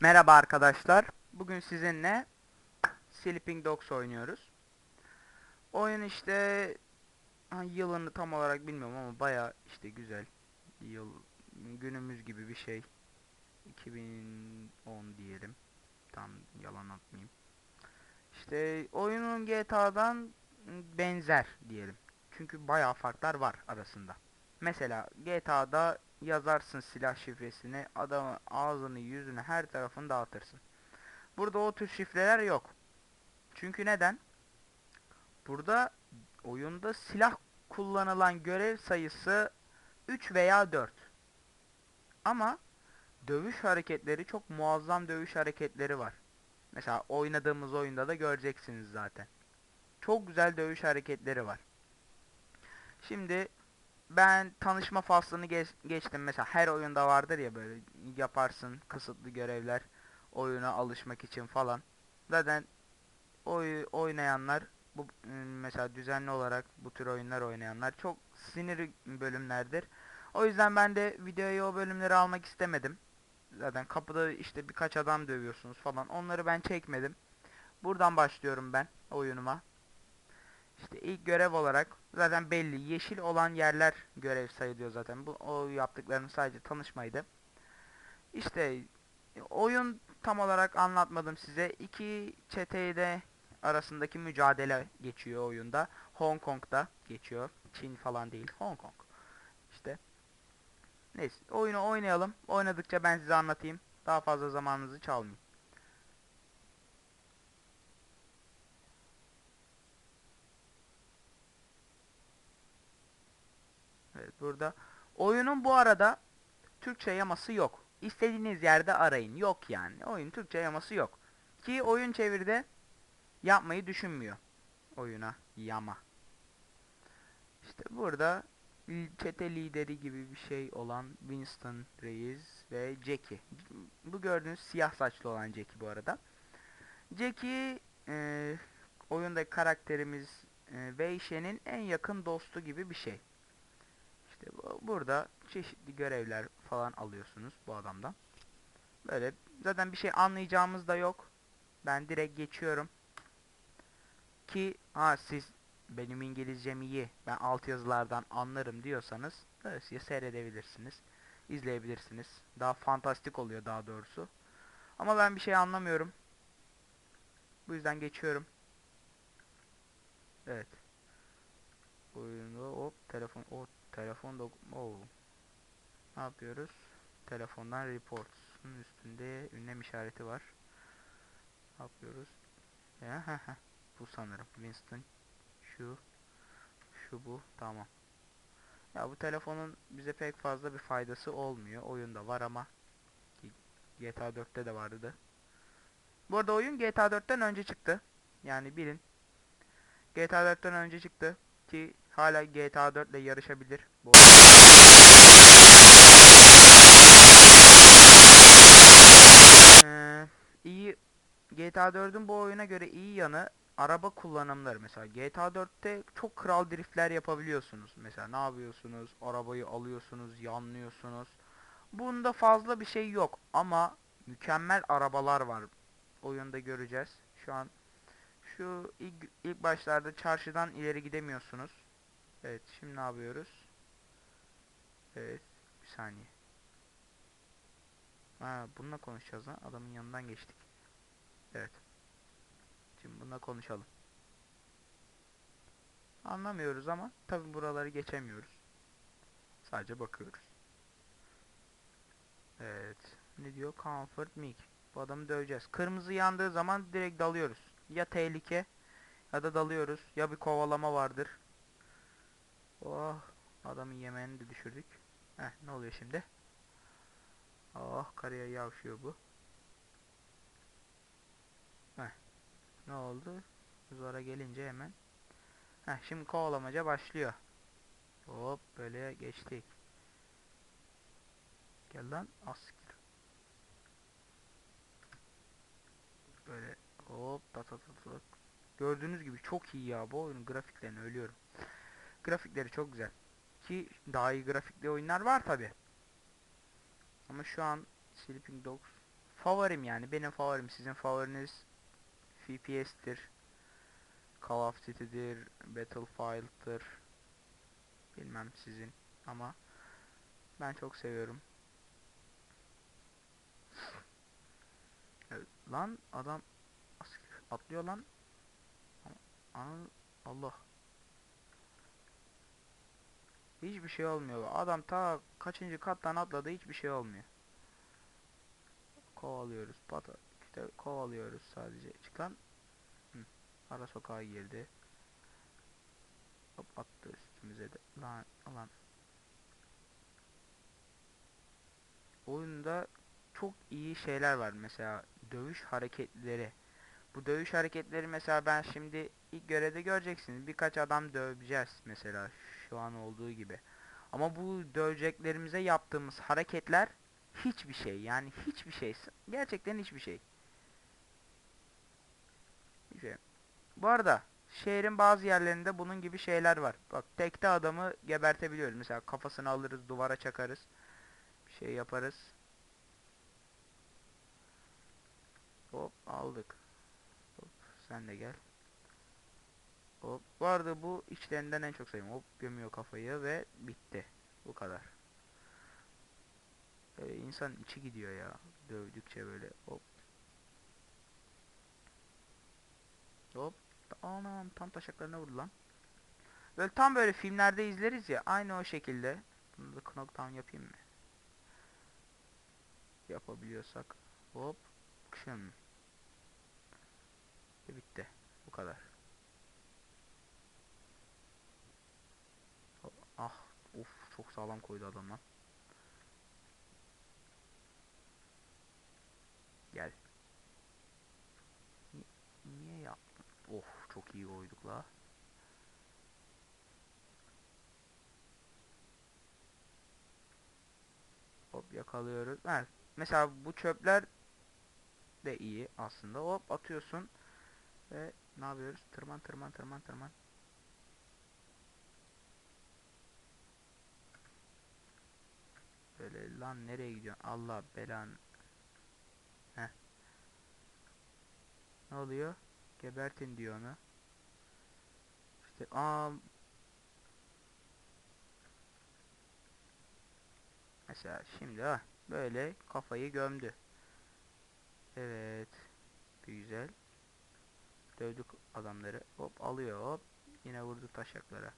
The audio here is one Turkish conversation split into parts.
Merhaba arkadaşlar. Bugün sizinle Sleeping Dogs oynuyoruz. Oyun işte yılını tam olarak bilmiyorum ama baya işte güzel. Yıl günümüz gibi bir şey. 2010 diyelim. Tam yalan atmayayım. İşte oyunun GTA'dan benzer diyelim. Çünkü bayağı farklar var arasında. Mesela GTA'da yazarsın silah şifresini, adamın ağzını, yüzünü, her tarafını dağıtırsın. Burada o tür şifreler yok. Çünkü neden? Burada oyunda silah kullanılan görev sayısı 3 veya 4. Ama dövüş hareketleri çok muazzam dövüş hareketleri var. Mesela oynadığımız oyunda da göreceksiniz zaten. Çok güzel dövüş hareketleri var. Şimdi ben tanışma faslını geç- geçtim. Mesela her oyunda vardır ya böyle yaparsın kısıtlı görevler oyuna alışmak için falan. Zaten oy oynayanlar bu mesela düzenli olarak bu tür oyunlar oynayanlar çok sinir bölümlerdir. O yüzden ben de videoya o bölümleri almak istemedim. Zaten kapıda işte birkaç adam dövüyorsunuz falan. Onları ben çekmedim. Buradan başlıyorum ben oyunuma. İşte ilk görev olarak zaten belli yeşil olan yerler görev sayılıyor zaten. Bu o yaptıklarım sadece tanışmaydı. İşte oyun tam olarak anlatmadım size. İki çeteyle arasındaki mücadele geçiyor oyunda. Hong Kong'da geçiyor. Çin falan değil. Hong Kong. İşte. Neyse oyunu oynayalım. Oynadıkça ben size anlatayım. Daha fazla zamanınızı çalmayayım. Burada. Oyunun bu arada Türkçe yaması yok. İstediğiniz yerde arayın. Yok yani. Oyun Türkçe yaması yok. Ki oyun çeviride yapmayı düşünmüyor. Oyuna yama. İşte burada çete lideri gibi bir şey olan Winston Reis ve Jackie. Bu gördüğünüz siyah saçlı olan Jackie bu arada. Jackie e, oyundaki karakterimiz e, Weishen'in en yakın dostu gibi bir şey. İşte bu- burada çeşitli görevler falan alıyorsunuz bu adamdan. Böyle zaten bir şey anlayacağımız da yok. Ben direkt geçiyorum. Ki ha siz benim İngilizcem iyi. Ben altyazılardan anlarım diyorsanız dolayısıyla seyredebilirsiniz. izleyebilirsiniz. Daha fantastik oluyor daha doğrusu. Ama ben bir şey anlamıyorum. Bu yüzden geçiyorum. Evet. Oyunda hop telefon o telefon da oo. Ne yapıyoruz? Telefondan reports'un üstünde ünlem işareti var. Ne yapıyoruz? Bu sanırım. Winston şu şu bu tamam. Ya bu telefonun bize pek fazla bir faydası olmuyor. Oyunda var ama GTA 4'te de vardı. Bu arada oyun GTA 4'ten önce çıktı. Yani bilin. GTA 4'ten önce çıktı ki hala GTA 4 ile yarışabilir. Bu Ee, iyi GTA 4'ün bu oyuna göre iyi yanı araba kullanımları mesela GTA 4'te çok kral driftler yapabiliyorsunuz. Mesela ne yapıyorsunuz? Arabayı alıyorsunuz, yanlıyorsunuz. Bunda fazla bir şey yok ama mükemmel arabalar var. Oyunda göreceğiz. Şu an şu ilk, ilk başlarda çarşıdan ileri gidemiyorsunuz. Evet, şimdi ne yapıyoruz? Evet, bir saniye. Ha, bununla konuşacağız ha. Adamın yanından geçtik. Evet. Şimdi bununla konuşalım. Anlamıyoruz ama tabi buraları geçemiyoruz. Sadece bakıyoruz. Evet. Ne diyor? Comfort Mic. Bu adamı döveceğiz. Kırmızı yandığı zaman direkt dalıyoruz. Ya tehlike ya da dalıyoruz. Ya bir kovalama vardır. Oh. Adamın yemeğini de düşürdük. Heh, ne oluyor şimdi? Oh karıya yavşıyor bu. Heh. Ne oldu? Zora gelince hemen. Heh, şimdi kovalamaca başlıyor. Hop böyle geçtik. Gel lan asiktir. Böyle hop ta ta ta ta. Gördüğünüz gibi çok iyi ya bu oyunun grafiklerini ölüyorum. Grafikleri çok güzel. Ki daha iyi grafikli oyunlar var tabi. Ama şu an Sleeping Dogs favorim yani benim favorim sizin favoriniz FPS'tir. Call of Duty'dir, Battlefield'dır. Bilmem sizin ama ben çok seviyorum. Lan adam atlıyor lan. An Allah. Hiçbir şey olmuyor. Adam ta kaçıncı kattan atladı hiçbir şey olmuyor. Kovalıyoruz. Pata işte kovalıyoruz sadece. Çıkan Hı. ara sokağa girdi. Hop attı üstümüze de. Lan lan. Oyunda çok iyi şeyler var. Mesela dövüş hareketleri. Bu dövüş hareketleri mesela ben şimdi ilk görevde göreceksiniz. Birkaç adam döveceğiz mesela şu an olduğu gibi. Ama bu döveceklerimize yaptığımız hareketler hiçbir şey. Yani hiçbir şey. Gerçekten hiçbir şey. Hiçbir şey. Bu arada şehrin bazı yerlerinde bunun gibi şeyler var. Bak tekte adamı gebertebiliyoruz. Mesela kafasını alırız, duvara çakarız. Bir şey yaparız. Hop aldık. Sen de gel. Hop bu arada bu içlerinden en çok sevdiğim. Hop gömüyor kafayı ve bitti. Bu kadar. Böyle insan içi gidiyor ya. Dövdükçe böyle hop. Hop. Anam tam taşaklarına vurdu lan. Böyle tam böyle filmlerde izleriz ya. Aynı o şekilde. Bunu da knockdown yapayım mı? Yapabiliyorsak. Hop. Kışın. Ve bitti. Bu kadar. Ah. Of çok sağlam koydu adam lan. Gel. Ni- niye yaptın? Of çok iyi koyduk la. Hop yakalıyoruz. Ha, mesela bu çöpler de iyi aslında. Hop atıyorsun ve ne yapıyoruz? Tırman tırman tırman tırman. Böyle lan nereye gidiyorsun? Allah belan. Heh. Ne oluyor? Gebertin diyor onu. İşte aa Mesela şimdi ha böyle kafayı gömdü. Evet. Bir güzel. Dövdük adamları. Hop alıyor hop. Yine vurdu taşaklara.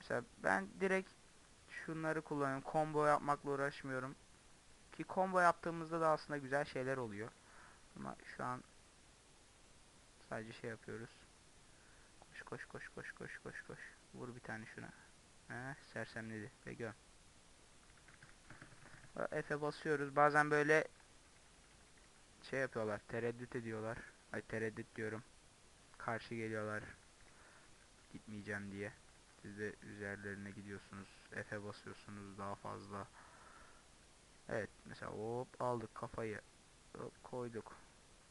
Mesela ben direkt şunları kullanıyorum. Combo yapmakla uğraşmıyorum. Ki combo yaptığımızda da aslında güzel şeyler oluyor. Ama şu an sadece şey yapıyoruz. Koş koş koş koş koş koş koş. Vur bir tane şuna. He, sersemledi ve göm. F'e basıyoruz. Bazen böyle şey yapıyorlar. Tereddüt ediyorlar. Ay tereddüt diyorum. Karşı geliyorlar. Gitmeyeceğim diye. Siz de üzerlerine gidiyorsunuz. F'e basıyorsunuz daha fazla. Evet mesela hop aldık kafayı. Hop koyduk.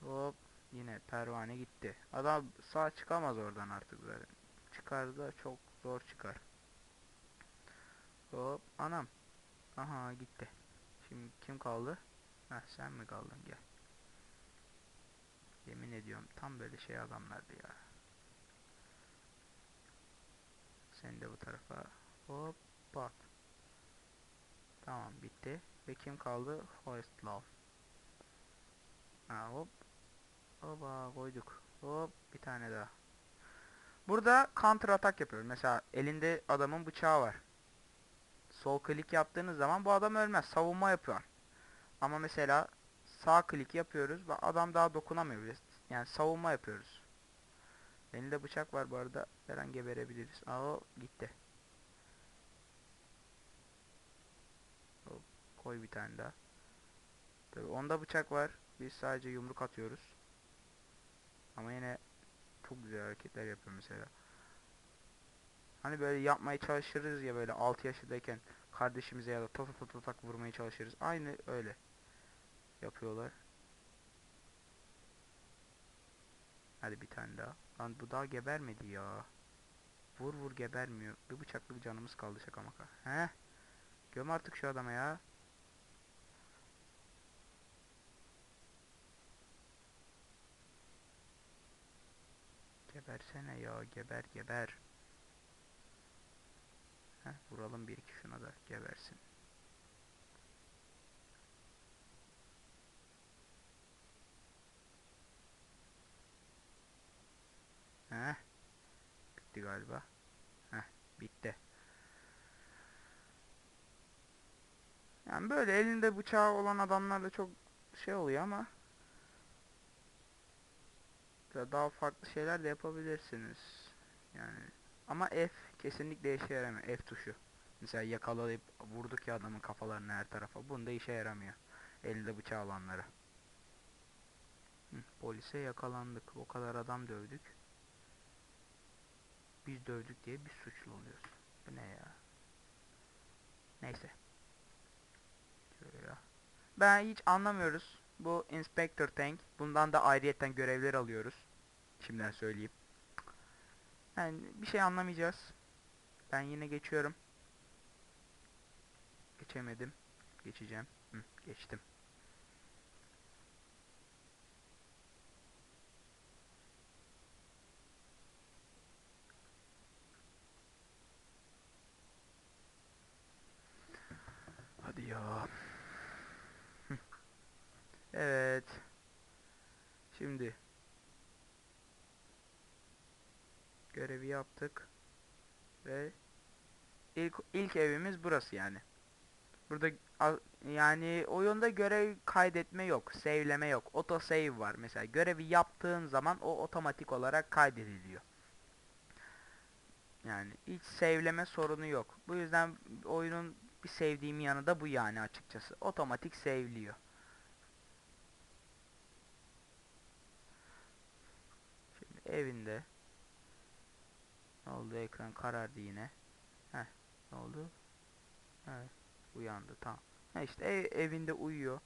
Hop yine pervane gitti. Adam sağ çıkamaz oradan artık zaten. Çıkar da çok zor çıkar. Hop anam. Aha gitti. Şimdi kim kaldı? Heh sen mi kaldın gel. Yemin ediyorum tam böyle şey adamlardı ya. Sen de bu tarafa. Hop pat. Tamam bitti. Ve kim kaldı? Forest Love. Ha hop. Oba koyduk. Hop bir tane daha. Burada counter atak yapıyoruz. Mesela elinde adamın bıçağı var. Sol klik yaptığınız zaman bu adam ölmez. Savunma yapıyor. Ama mesela sağ klik yapıyoruz ve adam daha dokunamıyor bile. Yani savunma yapıyoruz. Elinde bıçak var bu arada. Her an geberebiliriz. Aa gitti. Hop, koy bir tane daha. Tabii onda bıçak var. Biz sadece yumruk atıyoruz. Ama yine çok güzel hareketler yapıyor mesela. Hani böyle yapmaya çalışırız ya böyle 6 yaşındayken kardeşimize ya da ta ta ta tak vurmaya çalışırız. Aynı öyle yapıyorlar. Hadi bir tane daha. Lan bu daha gebermedi ya. Vur vur gebermiyor. Bir bıçaklı bir canımız kaldı şaka maka. He? Göm artık şu adama ya. Gebersene ya geber geber. Heh, vuralım bir iki şuna da gebersin. Heh. Bitti galiba. Heh, bitti. Yani böyle elinde bıçağı olan adamlarla çok şey oluyor ama da- daha farklı şeyler de yapabilirsiniz. Yani ama F kesinlikle işe yaramıyor. F tuşu. Mesela yakalayıp vurduk ya adamın kafalarını her tarafa. Bunda işe yaramıyor. Elinde bıçağı olanlara. Hı, polise yakalandık. O kadar adam dövdük. Biz dövdük diye biz suçlu oluyoruz. Bu ne ya? Neyse. Şöyle. Ben hiç anlamıyoruz. Bu Inspector Tank. Bundan da ayrıyetten görevler alıyoruz. Şimdiden söyleyeyim. Yani bir şey anlamayacağız. Ben yine geçiyorum. Geçemedim. Geçeceğim. Hı, geçtim. Hadi ya. Hı. Evet. Şimdi görevi yaptık ve ilk ilk evimiz burası yani. Burada yani oyunda görev kaydetme yok, save'leme yok. Auto save var mesela. Görevi yaptığın zaman o otomatik olarak kaydediliyor. Yani hiç save'leme sorunu yok. Bu yüzden oyunun bir sevdiğim yanı da bu yani açıkçası. Otomatik save'liyor. Şimdi evinde oldu ekran karardı yine. Heh, ne oldu? Evet, uyandı tamam. Ha işte ev, evinde uyuyor.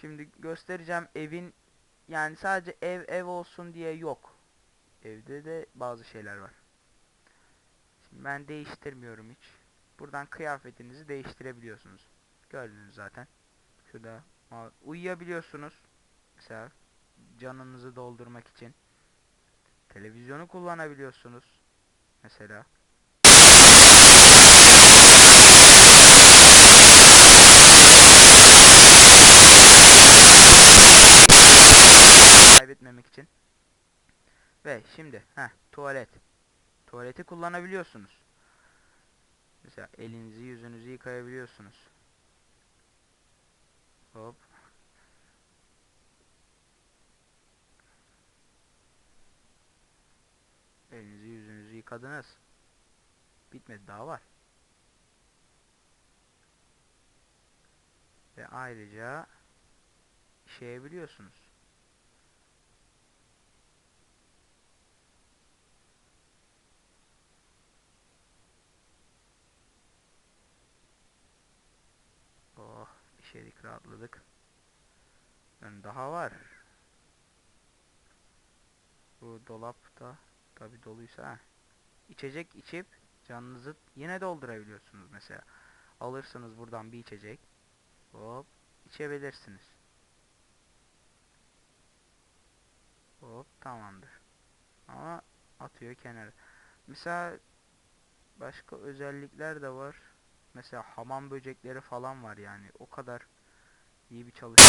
Şimdi göstereceğim evin yani sadece ev ev olsun diye yok. Evde de bazı şeyler var. Şimdi ben değiştirmiyorum hiç. Buradan kıyafetinizi değiştirebiliyorsunuz. Gördünüz zaten. Şurada uyuyabiliyorsunuz. Mesela canınızı doldurmak için. Televizyonu kullanabiliyorsunuz. Mesela. Kaybetmemek için. Ve şimdi heh, tuvalet. Tuvaleti kullanabiliyorsunuz. Mesela elinizi yüzünüzü yıkayabiliyorsunuz. Hop. Elinizi yıkadınız. Bitmedi daha var. Ve ayrıca işeyebiliyorsunuz. Oh, işedik rahatladık. Yani daha var. Bu dolapta tabi doluysa ha. İçecek içip canınızı yine doldurabiliyorsunuz mesela. Alırsınız buradan bir içecek. Hop içebilirsiniz. Hop tamamdır. Ama atıyor kenara. Mesela başka özellikler de var. Mesela hamam böcekleri falan var yani. O kadar iyi bir çalışma.